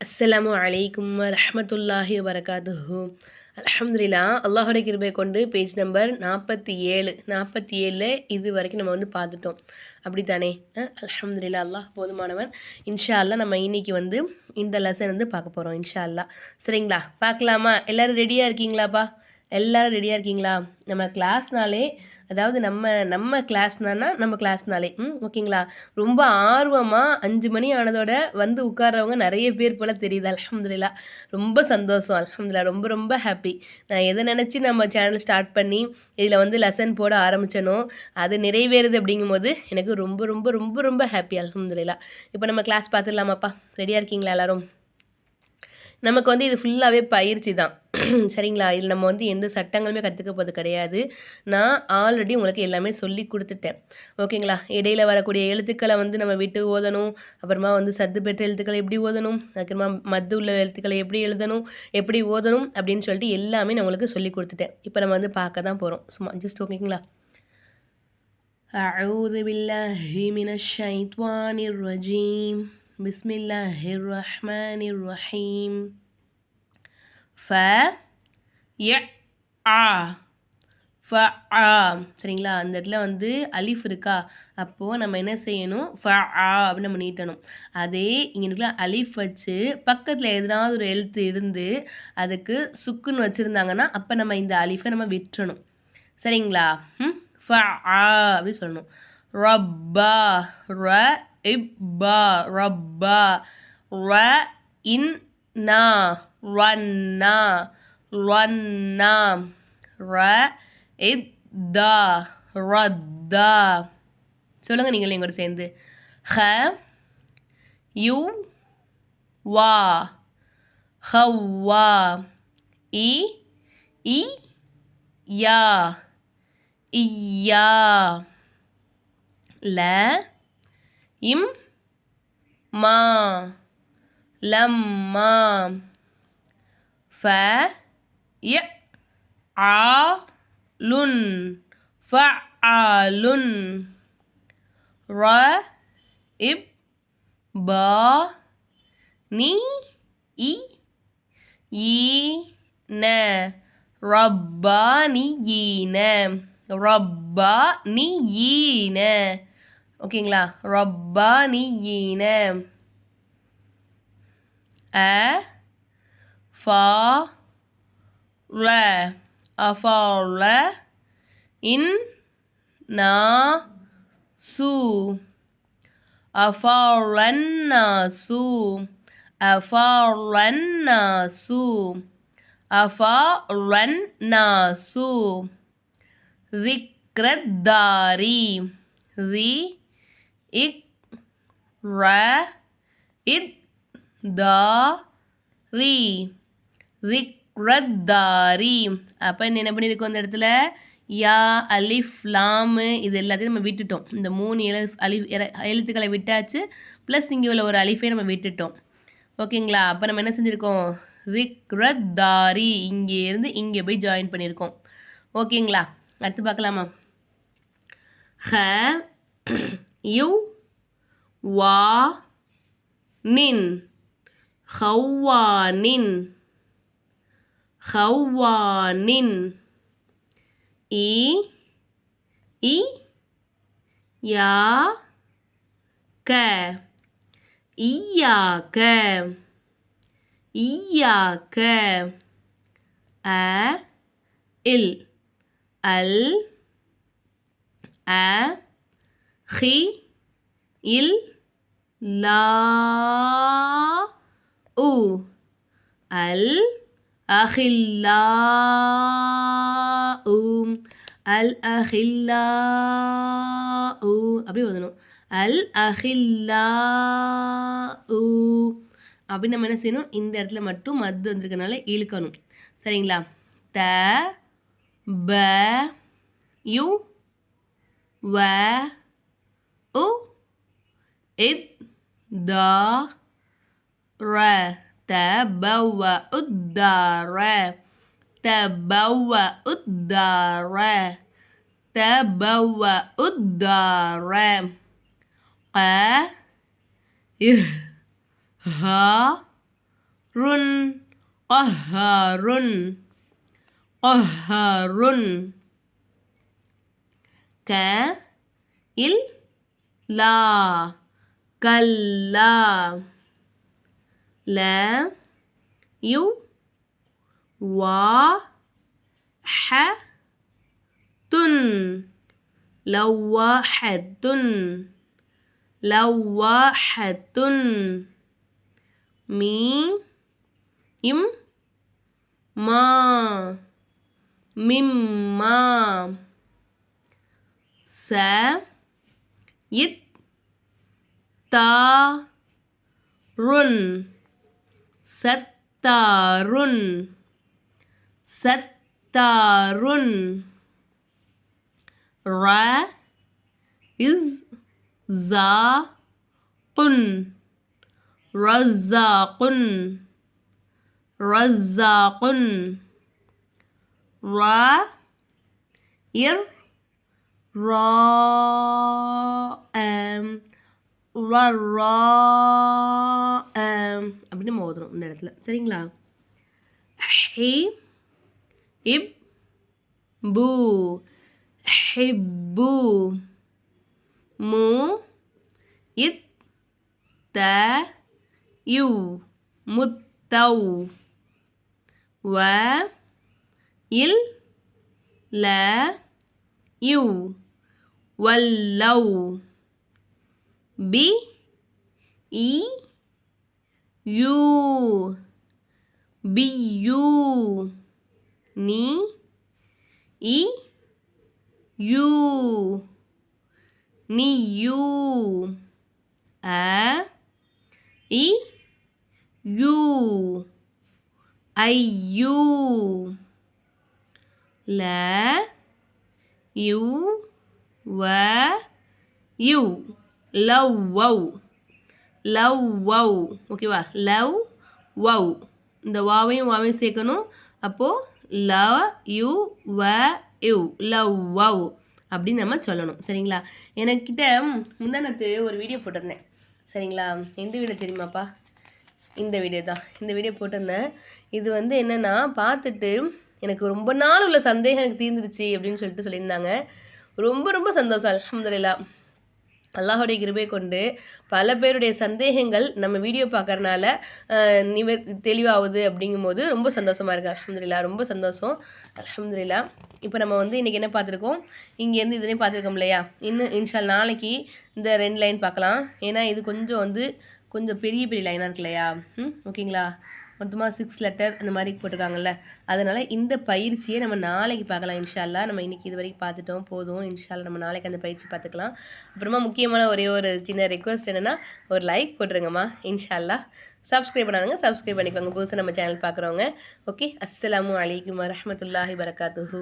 அஸ்ஸலாமு அலைக்கும் ரஹமத்துல்லாஹி வரகாத்துஹு அலமதுல்லா அல்லாஹோட கிருபை கொண்டு பேஜ் நம்பர் நாற்பத்தி ஏழு நாற்பத்தி ஏழில் இது வரைக்கும் நம்ம வந்து பார்த்துட்டோம். அப்படி தானே அலமதுல்லா அல்லாஹ் போதுமானவன். இன்ஷா நம்ம இன்னைக்கு வந்து இந்த லெசன் வந்து பார்க்க போகிறோம் இன்ஷா அல்லாஹ் சரிங்களா? பார்க்கலாமா? எல்லோரும் ரெடியாக இருக்கீங்களாப்பா? எல்லோரும் ரெடியாக இருக்கீங்களா? நம்ம கிளாஸ்னாலே அதாவது நம்ம நம்ம கிளாஸ்னா நம்ம கிளாஸ்னாலே ம் ஓகேங்களா ரொம்ப ஆர்வமாக அஞ்சு மணி ஆனதோட வந்து உட்கார்றவங்க நிறைய பேர் போல் தெரியுது. அலமதுல்லா ரொம்ப சந்தோஷம். அலமதுல்லா ரொம்ப ரொம்ப ஹாப்பி நான் எதை நினச்சி நம்ம சேனல் ஸ்டார்ட் பண்ணி இதில் வந்து லெசன் போட ஆரம்பித்தனோ அது நிறைவேறுது அப்படிங்கும்போது எனக்கு ரொம்ப ரொம்ப ரொம்ப ரொம்ப ஹாப்பி அலமதுல்லா இப்போ நம்ம கிளாஸ் பார்த்துடலாமாப்பா? ரெடியாக இருக்கீங்களா எல்லோரும்? நமக்கு வந்து இது ஃபுல்லாகவே பயிற்சி தான். சரிங்களா இதில் நம்ம வந்து எந்த சட்டங்களுமே கற்றுக்க போகிறது கிடையாது நான் ஆல்ரெடி உங்களுக்கு எல்லாமே சொல்லி கொடுத்துட்டேன் ஓகேங்களா இடையில வரக்கூடிய எழுத்துக்களை வந்து நம்ம விட்டு ஓதணும் அப்புறமா வந்து சத்து பெற்ற எழுத்துக்களை எப்படி ஓதணும் அதுக்கப்புறமா மத்து உள்ள எழுத்துக்களை எப்படி எழுதணும் எப்படி ஓதணும் அப்படின்னு சொல்லிட்டு எல்லாமே நான் உங்களுக்கு சொல்லி கொடுத்துட்டேன் இப்போ நம்ம வந்து பார்க்க தான் போகிறோம் சும்மா ஜஸ்ட் ஓகேங்களா أعوذ بالله من الشيطان الرجيم بسم الله الرحمن الرحيم ஃப எ ஆ. ஃப ஆ. சரிங்களா? அந்த இடத்துல வந்து அலிஃப் இருக்கா? அப்போது நம்ம என்ன செய்யணும்? ஃப ஆ அப்படின்னு நம்ம நீட்டணும். அதே இங்கே அலிஃப் வச்சு பக்கத்தில் எதனாவது ஒரு எழுத்து இருந்து அதுக்கு சுக்குன்னு வச்சுருந்தாங்கன்னா அப்போ நம்ம இந்த அலிஃபை நம்ம விட்டுறணும். சரிங்களா? ம்? ஃப ஆ அப்படின்னு சொல்லணும். ரப்பா ர இப்பா ரப்பா ர இன் நா. ரன்னா ரன்னா ர இத்தா ரத்தா சொல்லுங்கள் நீங்கள் எங்களோட சேர்ந்து. ஹ யு வா. ஹவ்வா. இ இ யா. இயா ல இம் மா. லம்மா ஃப ய ஆ லுன் ஃப ஆலுன் ர இப் ப நீ இ ஈ ந ரப்பானியீன ரப்பானியீன ஓகேங்களா? ரப்பா ரப்பானியீன அ ஃபா ல அஃபால இன் நா சு அஃபாலன்னாசு அஃபாலன்னாசு அஃபாலன்னாசு ذكرالداري ذي இக் ர இத் தா ரி ரிக்ரத்தாரி அப்போ என்ன பண்ணியிருக்கோம் அந்த இடத்துல? யா அலிஃப் லாமு இது எல்லாத்தையும் நம்ம விட்டுட்டோம். இந்த மூணு எழு அலிஃப் எழுத்துக்களை விட்டாச்சு. ப்ளஸ் இங்கே உள்ள ஒரு அலிஃபே நம்ம விட்டுட்டோம். ஓகேங்களா? அப்போ நம்ம என்ன செஞ்சுருக்கோம்? ரிக்ரத்தாரி இங்கே இருந்து இங்கே போய் ஜாயின் பண்ணியிருக்கோம். ஓகேங்களா? அடுத்து பார்க்கலாமா? ஹ யு வா நின். ஹவ்வா நின். இ இ யா க ஈயாக்க ஈயாக்க அ இல் அல் அ ஹி இல் லா உ அல் அஹில்லா உம் அல் அஹில்லா அப்படி ஓதணும் அல் அஹில்லா உ அப்படின்னு நம்ம என்ன செய்யணும்? இந்த இடத்துல மட்டும் மது வந்திருக்கனால இழுக்கணும். சரிங்களா? த ப யு வ உ இத் த ர. تبوأ الدار. تبوأ الدار. تبوأ الدار. ق ه ها رن قهار قهار ك لا كلا கல்லா ல யு வா ஹ துன் லவ்வாஹத்துன் லவ்வாஹத்துன் மீ இம் மா மிம்மா ச ستار ستار را إز زاق رزاق رزاق را ير را أم. அப்படின்னு நம்ம ஓதணும் இந்த இடத்துல சரிங்களா ஹி இப் பூ ஹிப்பு மு இத் த யு முத்தவ் வ இல் ல யு வல்லவ் பி இ யூ பியூ நீ இ யூ நீ யூ அ இ யூ ஐ யூ ல யூ வ யூ லவ் வவ். லவ் வவ். ஓகேவா லவ் வவ். இந்த வாவையும் வாவையும் சேர்க்கணும். அப்போது லவ் யூ வ யூ. லவ் வவ் அப்படின்னு நம்ம சொல்லணும். சரிங்களா? எனக்கிட்ட முந்தானத்து ஒரு வீடியோ போட்டிருந்தேன். சரிங்களா? எந்த வீடியோ தெரியுமாப்பா? இந்த வீடியோ தான். இந்த வீடியோ போட்டிருந்தேன். இது வந்து என்னென்னா பார்த்துட்டு எனக்கு ரொம்ப நாள் உள்ள சந்தேகம் எனக்கு தீர்ந்துருச்சு அப்படின்னு சொல்லிட்டு சொல்லியிருந்தாங்க. ரொம்ப ரொம்ப சந்தோஷம் அலமதுல்லா அல்லாஹுடைய கிருபை கொண்டு பல பேருடைய சந்தேகங்கள் நம்ம வீடியோ பார்க்கறனால நிவ தெளிவாகுது அப்படிங்கும்போது ரொம்ப சந்தோஷமாக இருக்குது அலமதுல்லா ரொம்ப சந்தோஷம். அலமதுல்லா இப்போ நம்ம வந்து இன்றைக்கி என்ன பார்த்துருக்கோம்? இங்கேருந்து இதுலேயும் பார்த்துருக்கோம் இல்லையா? இன்னும் இன்ஷால் நாளைக்கு இந்த ரெண்டு லைன் பார்க்கலாம். ஏன்னா இது கொஞ்சம் வந்து கொஞ்சம் பெரிய பெரிய லைனாக இருக்கு இல்லையா? ம் ஓகேங்களா? மொத்தமாக சிக்ஸ் லெட்டர் அந்த மாதிரி போட்டிருக்காங்கல்ல. அதனால் இந்த பயிற்சியை நம்ம நாளைக்கு பார்க்கலாம். இன்ஷால்லா நம்ம இன்றைக்கி இது வரைக்கும் பார்த்துட்டோம். போதும். இன்ஷால்லா நம்ம நாளைக்கு அந்த பயிற்சி பார்த்துக்கலாம். அப்புறமா முக்கியமான ஒரே ஒரு சின்ன ரெக்வஸ்ட் என்னென்னா ஒரு லைக் போட்டுருங்கம்மா. இன்ஷால்லா சப்ஸ்கிரைப் பண்ணாங்க சப்ஸ்கிரைப் பண்ணிக்கோங்க. புதுசாக நம்ம சேனல் பார்க்குறவங்க. ஓகே அஸ்லாம் வலைக்கம் வரமத்துல்லாஹி வரகாத்துஹூ